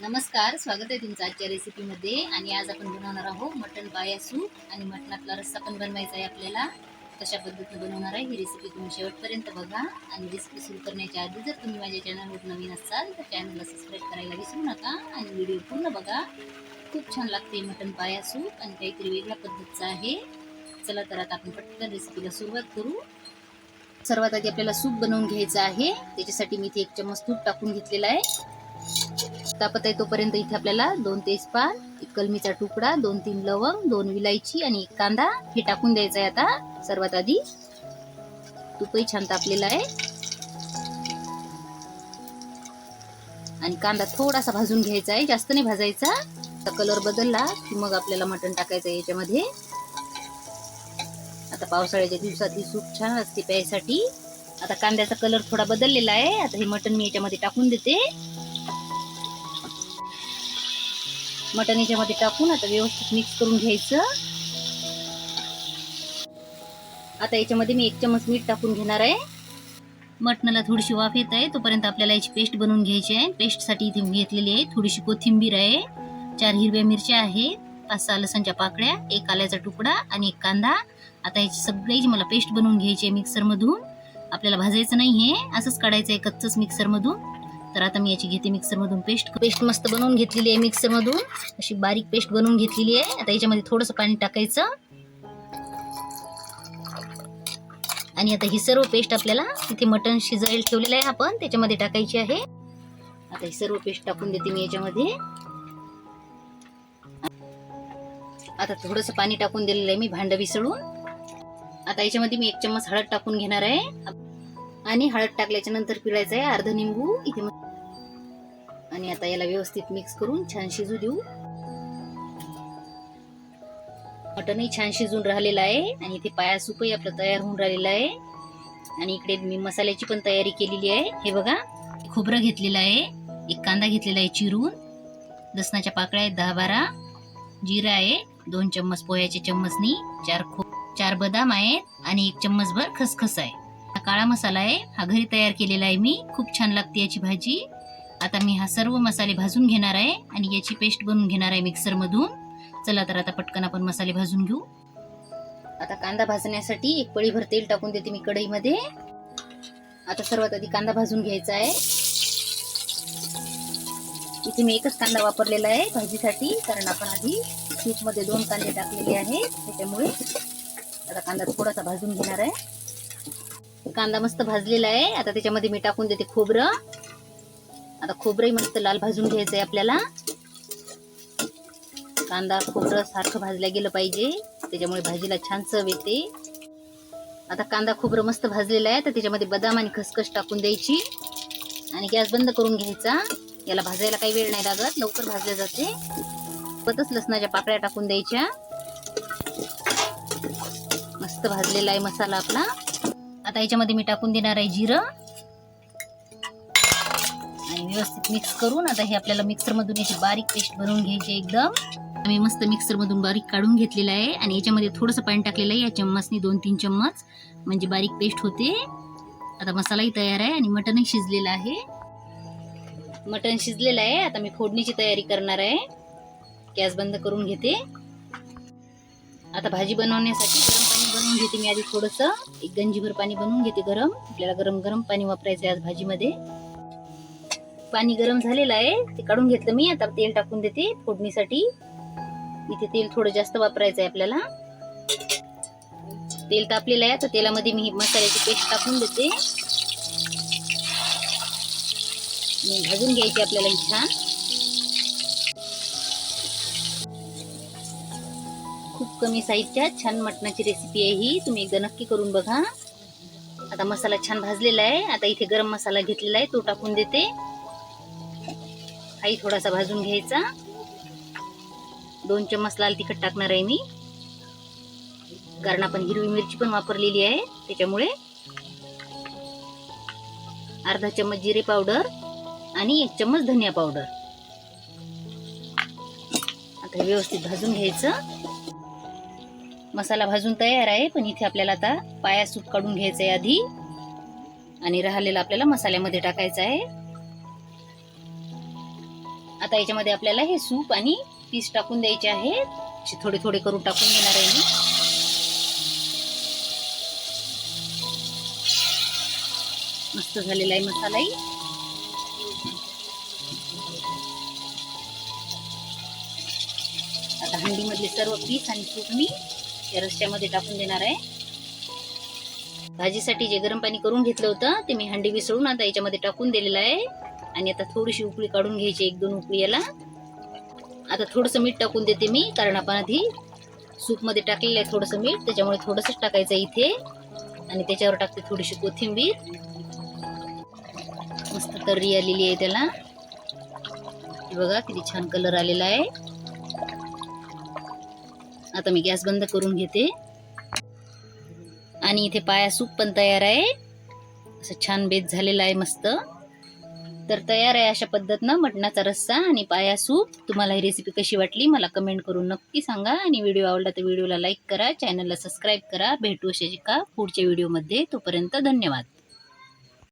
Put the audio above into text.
नमस्कार स्वागत आहे तुमचं आजच्या रेसिपीमध्ये आणि आज आपण बनवणार आहोत मटण पाया सूप आणि मटणातला रस्सा पण बनवायचा आहे आपल्याला. कशा पद्धतीने बनवणार आहे ही रेसिपी तुम्ही शेवटपर्यंत बघा. आणि रेसिपी सुरू करण्याच्या आधी जर तुम्ही माझ्या चॅनलवर नवीन असाल तर चॅनलला सबस्क्राईब करायला विसरू नका. आणि व्हिडिओ पूर्ण बघा. खूप छान लागते मटण पाया सूप आणि काहीतरी वेगळ्या पद्धतीचं आहे. चला तर आता आपण पटकन रेसिपीला सुरुवात करू. सर्वात आधी आपल्याला सूप बनवून घ्यायचं आहे. त्याच्यासाठी मी इथे एक चम्मच तूप टाकून घेतलेला आहे. तापत आहे तोपर्यंत इथे आपल्याला दोन तेजपान एक कलमीचा तुकडा दोन तीन लवंग दोन विलायची आणि एक कांदा हे टाकून द्यायचं आहे आता सर्वात आधी. तुपही छान तापलेला आहे. आणि कांदा थोडासा भाजून घ्यायचा आहे जास्त नाही भाजायचा. कलर बदलला की मग आपल्याला मटण टाकायचं आहे याच्यामध्ये. आता पावसाळ्याच्या दिवसात ही सूप छान असते प्यायसाठी. आता कांद्याचा कलर थोडा बदललेला आहे. आता हे मटण मी याच्यामध्ये टाकून देते. मटण याच्यामध्ये टाकून आता व्यवस्थित मिक्स करून घ्यायचं. आता याच्यामध्ये मी एक चमच मीठ टाकून घेणार आहे. मटणाला थोडीशी वाफ येत आहे तोपर्यंत आपल्याला याची पेस्ट बनवून घ्यायची आहे. पेस्टसाठी इथे मी घेतलेली आहे थोडीशी कोथिंबीर आहे. चार हिरव्या मिरच्या आहेत पाच सहा लसणच्या पाकळ्या एक आल्याचा तुकडा आणि एक कांदा. आता याची सगळी मला पेस्ट बनवून घ्यायची आहे मिक्सरमधून आपल्याला भाजायचं नाही आहे असंच काढायचं आहे कच्चच मिक्सरमधून तर आता मी याची घेते मिक्सरमधून पेस्ट पेस्ट मस्त बनवून घेतलेली आहे मिक्सरमधून अशी बारीक पेस्ट बनवून घेतलेली आहे. आता याच्यामध्ये थोडंसं पाणी टाकायचं. आणि आता ही सर्व पेस्ट आपल्याला तिथे मटण शिजायला ठेवलेलं आहे आपण. त्याच्यामध्ये टाकायची आहे. आता ही सर्व पेस्ट टाकून देते मी याच्यामध्ये. आता थोडंसं पाणी टाकून दिलेलं आहे मी भांड विसळून. आता याच्यामध्ये मी एक चम्मच हळद टाकून घेणार आहे. आणि हळद टाकल्याच्या नंतर पिळायचं आहे अर्ध निंबू. इथे मग- आणि आता याला व्यवस्थित मिक्स करून छान शिजू देऊ. मटनही छान शिजून राहिलेलं आहे आणि इथे पाया सूपही आपलं तयार होऊन राहिलेलं आहे. आणि इकडे मी मसाल्याची पण तयारी केलेली आहे. हे बघा खोबरं घेतलेलं आहे एक कांदा घेतलेला आहे चिरून. लसणाच्या पाकळ्या आहेत दहा बारा जिरा आहे दोन चम्मच पोह्याचे चम्मचनी चार खो चार बदाम आहेत आणि एक चम्मचभर खसखस आहे. हा काळा मसाला आहे हा घरी तयार केलेला आहे मी. खूप छान लागते याची भाजी. आता मी हा सर्व मसाले भाजून घेणार आहे आणि याची पेस्ट बनवून घेणार आहे मिक्सरमधून. चला तर आता पटकन आपण मसाले भाजून घेऊ. आता कांदा भाजण्यासाठी एक पळीभर तेल टाकून देते मी कढईमध्ये. आता सर्वात आधी कांदा भाजून घ्यायचा आहे. इथे मी एकच कांदा वापरलेला आहे भाजीसाठी कारण आपण आधी सूपमध्ये दोन कांदे टाकलेले आहेत त्याच्यामुळे आता कांदा थोडासा भाजून घेणार आहे. कांदा मस्त भाजलेला आहे. आता त्याच्यामध्ये मी टाकून देते खोबरं. आता खोबरंही मस्त लाल भाजून घ्यायचं आहे आपल्याला. कांदा खोबरं सारखं भाजल्या गेलं पाहिजे. त्याच्यामुळे भाजीला छान चव येते. आता कांदा खोबरं मस्त भाजलेलं आहे. तर त्याच्यामध्ये बदाम आणि खसखस टाकून द्यायची. आणि गॅस बंद करून घ्यायचा. याला भाजायला काही वेळ नाही लागत. लवकर भाजले जाते. पतच लसणाच्या पाकळ्या टाकून द्यायच्या. मस्त भाजलेला आहे मसाला आपला. आता याच्यामध्ये मी टाकून देणार आहे जिरं. आणि व्यवस्थित मिक्स करून आता हे आपल्याला मिक्सरमधून याची बारीक पेस्ट बनवून घ्यायची एकदम. आम्ही मस्त मिक्सरमधून बारीक काढून घेतलेलं आहे आणि याच्यामध्ये थोडंसं पाणी टाकलेलं आहे. या चम्मचनी दोन तीन चम्मच म्हणजे बारीक पेस्ट होते. आता मसालाही तयार आहे आणि मटणही शिजलेलं आहे. मटण शिजलेलं आहे. आता मी फोडणीची तयारी करणार आहे. गॅस बंद करून घेते. आता भाजी बनवण्यासाठी गरम पाणी बनवून घेते मी आधी थोडंसं. एक गंजीभर पाणी बनवून घेते गरम. आपल्याला गरम गरम पाणी वापरायचं आहे आज भाजीमध्ये. पाणी गरम झालेलं आहे ते काढून घेतलं मी. आता तेल टाकून देते फोडणीसाठी. इथे तेल थोडं जास्त वापरायचं आहे आपल्याला. तेल तापलेलं आहे तर तेलामध्ये मी मसाल्याची पेस्ट टाकून देते. भाजून घ्यायची आपल्याला ही छान खूप कमी साहित्यात छान मटणाची रेसिपी आहे ही. तुम्ही एकदा नक्की करून बघा. आता मसाला छान भाजलेला आहे. आता इथे गरम मसाला घेतलेला आहे तो टाकून देते. आई थोडासा भाजून घ्यायचा. दोन चम्मच लाल तिखट टाकणार आहे मी. कारण आपण हिरवी मिरची पण वापरलेली आहे त्याच्यामुळे. अर्धा चम्मच जिरे पावडर आणि एक चम्मच धनिया पावडर. आता व्यवस्थित भाजून घ्यायचं. मसाला भाजून तयार आहे पण इथे आपल्याला आता पाया सूप काढून घ्यायचं आहे आधी. आणि राहिलेला आपल्याला मसाल्यामध्ये टाकायचं आहे. आता याच्यामध्ये आपल्याला हे सूप आणि पीस टाकून द्यायचे आहेत. थोडे थोडे करून टाकून देणार आहे मी. मस्त झालेला आहे मसालाही आता हंडीमधले सर्व पीस आणि सूप मी या रस्त्यामध्ये टाकून देणार आहे. भाजीसाठी जे गरम पाणी करून घेतलं होतं ते मी हंडी विसळून आता याच्यामध्ये टाकून दिलेलं आहे. आणि आता थोडीशी उकळी काढून घ्यायची एक दोन उकळी याला. आता थोडंसं मीठ टाकून देते मी कारण आपण आधी सूपमध्ये टाकलेलं आहे थोडंसं मीठ त्याच्यामुळे थोडंसंच टाकायचं आहे इथे. आणि त्याच्यावर टाकते थोडीशी कोथिंबीर. मस्त तर्री आलेली आहे त्याला. बघा किती छान कलर आलेला आहे. आता मी गॅस बंद करून घेते. आणि इथे पाया सूप पण तयार आहे. असं छान बेत झालेला आहे मस्त. तर तयार आहे अशा पद्धतीनं मटणाचा रस्सा आणि पाया सूप. तुम्हाला ही रेसिपी कशी वाटली मला कमेंट करून नक्की सांगा. आणि व्हिडिओ आवडला तर व्हिडिओला लाईक करा चॅनलला सबस्क्राईब करा. भेटू अशाची पुढच्या व्हिडिओमध्ये तोपर्यंत धन्यवाद.